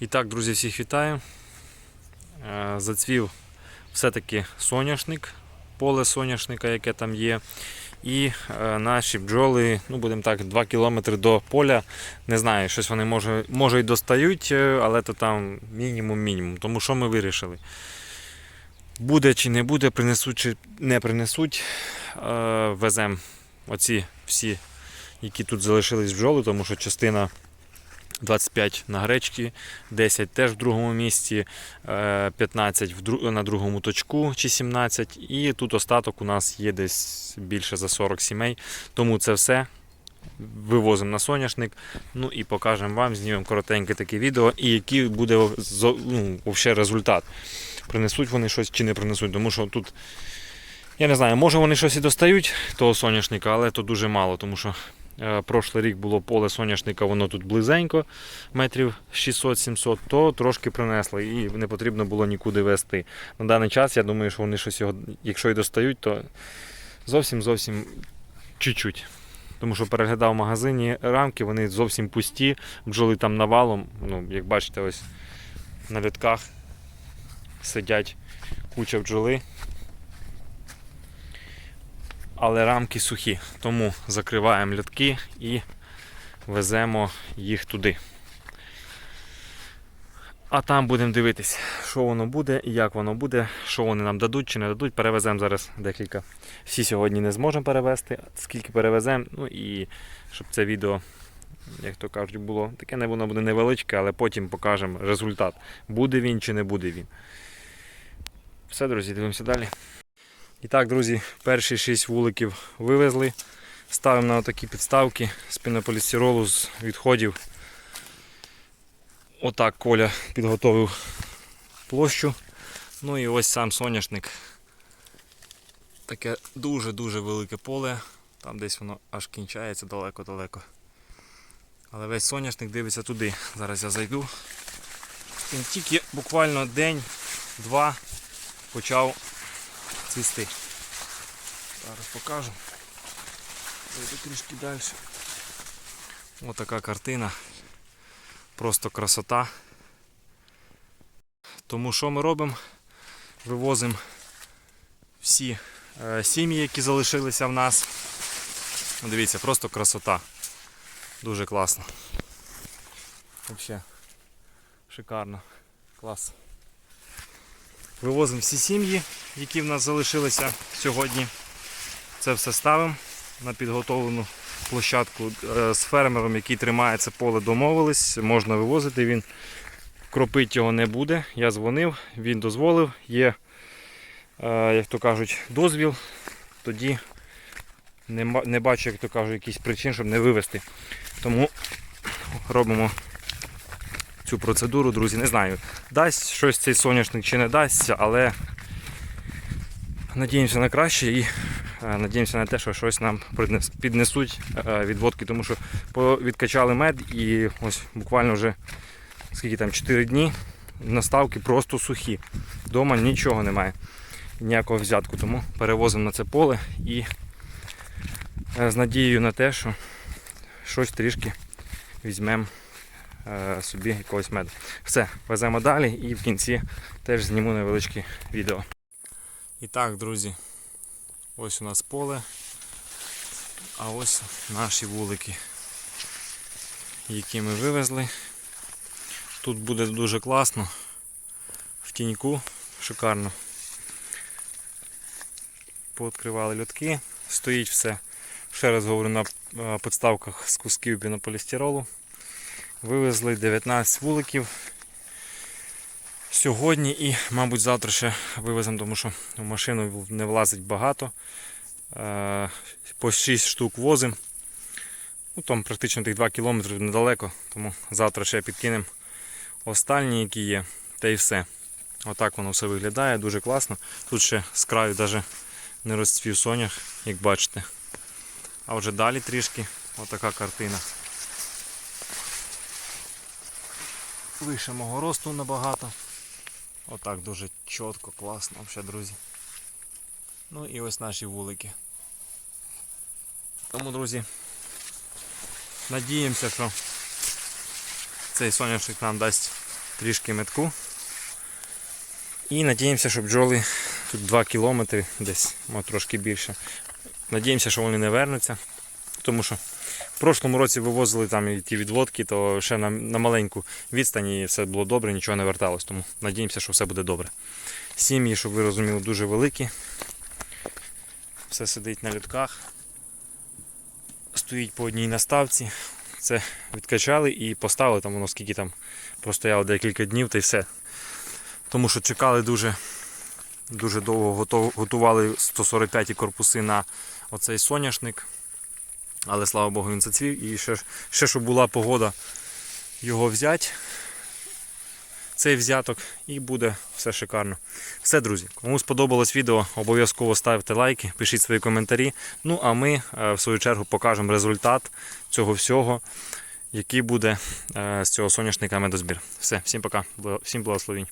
І так, друзі, всіх вітаю. Е, Зацвів все-таки соняшник, поле соняшника, яке там є. І е, наші бджоли, ну будемо так, 2 кілометри до поля. Не знаю, щось вони може, може і достають, е, але то там мінімум-мінімум. Тому що ми вирішили. Буде чи не буде, принесуть чи не принесуть, веземо оці всі, які тут залишились бджоли, тому що частина 25 на гречки, 10 теж в другому місці, е, 15 в дру- на другому точку чи 17. І тут остаток у нас є десь більше за 40 сімей. Тому це все вивозимо на соняшник. Ну і покажемо вам, знімемо коротеньке таке відео, і який буде ну, результат. Принесуть вони щось чи не принесуть, тому що тут. Я не знаю, може вони щось і достають того соняшника, але то дуже мало, тому що Е, Прошлий рік було поле соняшника, воно тут близенько, метрів 600-700, то трошки принесли і не потрібно було нікуди вести. На даний час я думаю, що вони щось його, якщо і достають, то зовсім зовсім чуть-чуть. Тому що переглядав в магазині рамки, вони зовсім пусті, бджоли там навалом. Ну, як бачите, ось на літках сидять куча бджоли. Але рамки сухі, тому закриваємо льотки і веземо їх туди. А там будемо дивитись, що воно буде як воно буде, що вони нам дадуть чи не дадуть. Перевеземо зараз декілька. Всі сьогодні не зможемо перевезти, скільки перевеземо. Ну і щоб це відео, як то кажуть, було таке не воно буде невеличке, але потім покажемо результат. Буде він чи не буде він. Все, друзі, дивимося далі. І так, друзі, перші 6 вуликів вивезли. Ставимо на такі підставки з пінополістиролу з відходів. Отак Коля підготовив площу. Ну і ось сам соняшник. Таке дуже-дуже велике поле. Там десь воно аж кінчається далеко-далеко. Але весь соняшник дивиться туди. Зараз я зайду. Він тільки буквально день-два почав цвісти. Зараз покажу. Зайду трішки далі. Ось така картина. Просто красота. Тому що ми робимо? Вивозимо всі е, сім'ї, які залишилися в нас. Дивіться, просто красота. Дуже класно. Взагалі шикарно. Клас. Вивозимо всі сім'ї, які в нас залишилися сьогодні. Це все ставимо на підготовлену площадку Е, з фермером, який тримає це поле, домовились, можна вивозити. Він кропити його не буде. Я дзвонив, він дозволив, є, е, як то кажуть, дозвіл. Тоді не, бачу, як то кажуть, якихось причин, щоб не вивезти. Тому робимо цю процедуру, друзі. Не знаю, дасть щось цей соняшник чи не дасться, але надіємося на краще і е, надіємося на те, що щось нам піднесуть е, відводки, тому що відкачали мед і ось буквально вже скільки там 4 дні наставки просто сухі. Дома нічого немає, ніякого взятку, тому перевозимо на це поле і е, з надією на те, що щось трішки візьмемо собі якогось меду. Все, веземо далі і в кінці теж зніму невеличке відео. І так, друзі, ось у нас поле, а ось наші вулики, які ми вивезли. Тут буде дуже класно, в тіньку, шикарно. Пооткривали льотки, стоїть все, ще раз говорю, на е, підставках з кусків пінополістиролу. Вивезли 19 вуликів сьогодні і, мабуть, завтра ще вивеземо, тому що в машину не влазить багато. Е, По 6 штук возимо. Ну, там практично тих 2 кілометри недалеко, тому завтра ще підкинемо останні, які є, та й все. Отак воно все виглядає, дуже класно. Тут ще з краю навіть не розцвів сонях, як бачите. А вже далі трішки отака картина. Вище мого росту набагато. Отак дуже чітко, класно взагалі, друзі. Ну і ось наші вулики. Тому, друзі, надіємося, що Цей соняшник нам дасть трішки метку. І надіємося, що бджоли тут 2 кілометри, десь може, трошки більше. Надіємося, що вони не вернуться. Тому що в прошлому році вивозили там ті відводки, то ще на, на маленьку відстані все було добре, нічого не верталось. Тому надіємося, що все буде добре. Сім'ї, щоб ви розуміли, дуже великі. Все сидить на літках. Стоїть по одній наставці. Це відкачали і поставили там воно скільки там простояло декілька днів та й все. Тому що чекали дуже, дуже довго, готували 145 корпуси на оцей соняшник. Але слава Богу, він зацвів. І ще, ще щоб була погода його взяти, цей взяток, і буде все шикарно. Все, друзі, кому сподобалось відео, обов'язково ставте лайки, пишіть свої коментарі. Ну а ми, е, в свою чергу, покажемо результат цього всього, який буде е, з цього соняшника медозбір. Все, всім пока, всім благословінь.